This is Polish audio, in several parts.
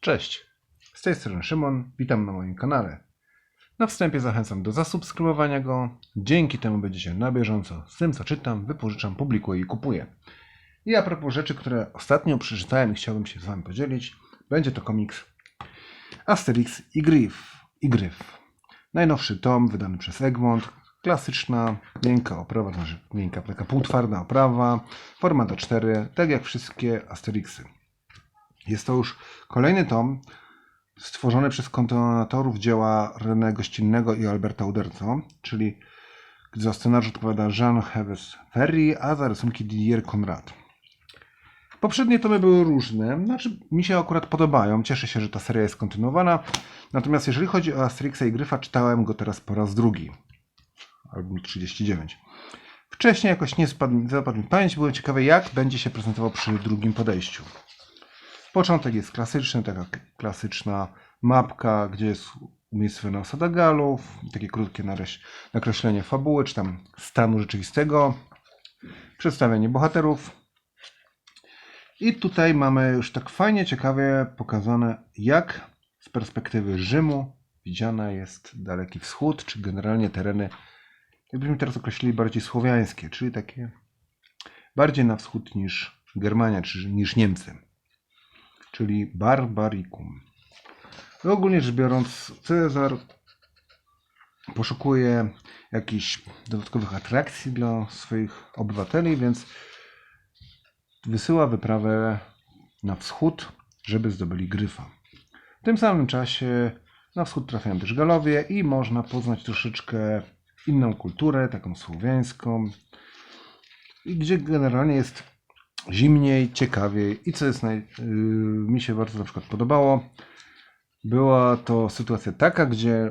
Cześć, z tej strony Szymon, witam na moim kanale. Na wstępie zachęcam do zasubskrybowania go. Dzięki temu będziecie na bieżąco z tym, co czytam, wypożyczam, publikuję i kupuję. I a propos rzeczy, które ostatnio przeczytałem i chciałbym się z Wami podzielić, będzie to komiks Asterix i Gryf. I Gryf. Najnowszy tom wydany przez Egmont. Klasyczna, miękka oprawa, znaczy miękka, taka półtwarda oprawa, format A4, tak jak wszystkie Asterixy. Jest to już kolejny tom stworzony przez kontynuatorów dzieła René Gościnnego i Alberta Uderzo, czyli za scenariusz odpowiada Jean Heves Ferry, a za rysunki Didier Conrad. Poprzednie tomy były różne, znaczy mi się akurat podobają, cieszę się, że ta seria jest kontynuowana. Natomiast jeżeli chodzi o Asterixa i Gryfa, czytałem go teraz po raz drugi. Album 39. Wcześniej jakoś nie zapadł mi pamięć, byłem ciekawy jak będzie się prezentował przy drugim podejściu. Początek jest klasyczny, taka klasyczna mapka, gdzie jest umiejscowiona osada Galów, takie krótkie nakreślenie fabuły, czy tam stanu rzeczywistego, przedstawienie bohaterów. I tutaj mamy już tak fajnie, ciekawie pokazane, jak z perspektywy Rzymu widziana jest Daleki Wschód, czy generalnie tereny, jakbyśmy teraz określili, bardziej słowiańskie, czyli takie bardziej na wschód niż Germania, czy niż Niemcy czyli Barbaricum. No ogólnie rzecz biorąc, Cezar poszukuje jakichś dodatkowych atrakcji dla swoich obywateli, więc wysyła wyprawę na wschód, żeby zdobyli gryfa. W tym samym czasie na wschód trafiają też Galowie i można poznać troszeczkę inną kulturę, taką słowiańską, gdzie generalnie jest zimniej, ciekawiej i co jest naj, yy, mi się bardzo na przykład podobało, była to sytuacja taka, gdzie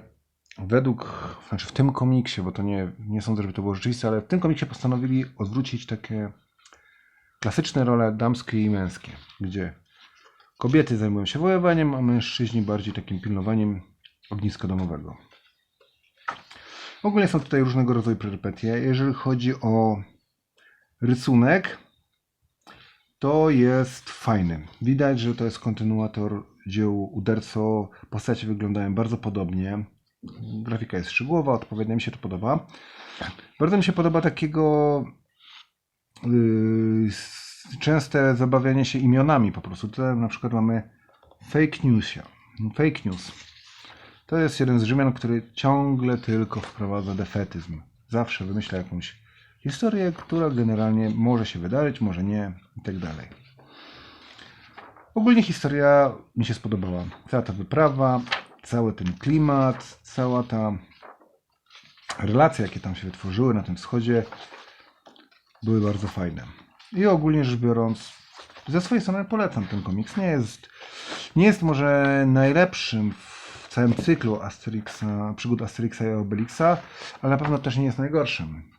według, znaczy w tym komiksie, bo to nie, nie sądzę, żeby to było rzeczywiste, ale w tym komiksie postanowili odwrócić takie klasyczne role damskie i męskie, gdzie kobiety zajmują się wojowaniem, a mężczyźni bardziej takim pilnowaniem ogniska domowego. Ogólnie są tutaj różnego rodzaju perypetie. Jeżeli chodzi o rysunek, to jest fajny. Widać, że to jest kontynuator dzieł Uderzo. Postacie wyglądają bardzo podobnie. Grafika jest szczegółowa, odpowiednio mi się to podoba. Bardzo mi się podoba takiego yy, częste zabawianie się imionami po prostu. Tutaj na przykład mamy fake newsia. Fake news. To jest jeden z Rzymian, który ciągle tylko wprowadza defetyzm. Zawsze wymyśla jakąś historię, która generalnie może się wydarzyć, może nie i tak dalej. Ogólnie historia mi się spodobała. Cała ta wyprawa, cały ten klimat, cała ta relacje, jakie tam się wytworzyły na tym wschodzie, były bardzo fajne. I ogólnie rzecz biorąc, ze swojej strony polecam ten komiks. Nie jest, nie jest może najlepszym w całym cyklu Asterixa, przygód Asterixa i Obelixa, ale na pewno też nie jest najgorszym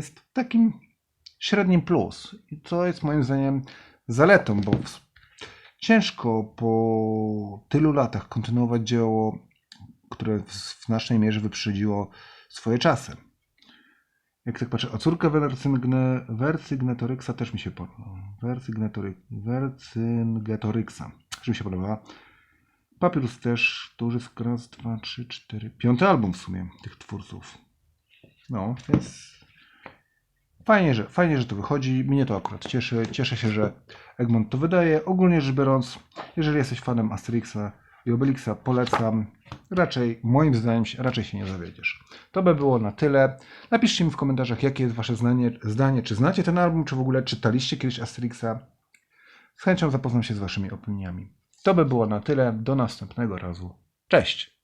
jest takim średnim plus. I to jest moim zdaniem zaletą, bo ciężko po tylu latach kontynuować dzieło, które w, znacznej mierze wyprzedziło swoje czasy. Jak tak patrzę, córka Wercygne, Wercygnetoryxa też mi się podoba. Wercygnetory, Wercyngetoryxa też mi się podobała. Papyrus też, to już jest raz, dwa, trzy, cztery, piąty album w sumie tych twórców. No, więc Fajnie że, fajnie, że to wychodzi. Mnie to akurat cieszy. Cieszę się, że Egmont to wydaje. Ogólnie rzecz biorąc, jeżeli jesteś fanem Asterixa i Obelixa, polecam. Raczej, moim zdaniem, raczej się nie zawiedziesz. To by było na tyle. Napiszcie mi w komentarzach, jakie jest wasze zdanie, zdanie. Czy znacie ten album, czy w ogóle czytaliście kiedyś Asterixa. Z chęcią zapoznam się z waszymi opiniami. To by było na tyle. Do następnego razu. Cześć!